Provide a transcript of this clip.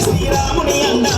ஸ்ரீராமுடைய அந்த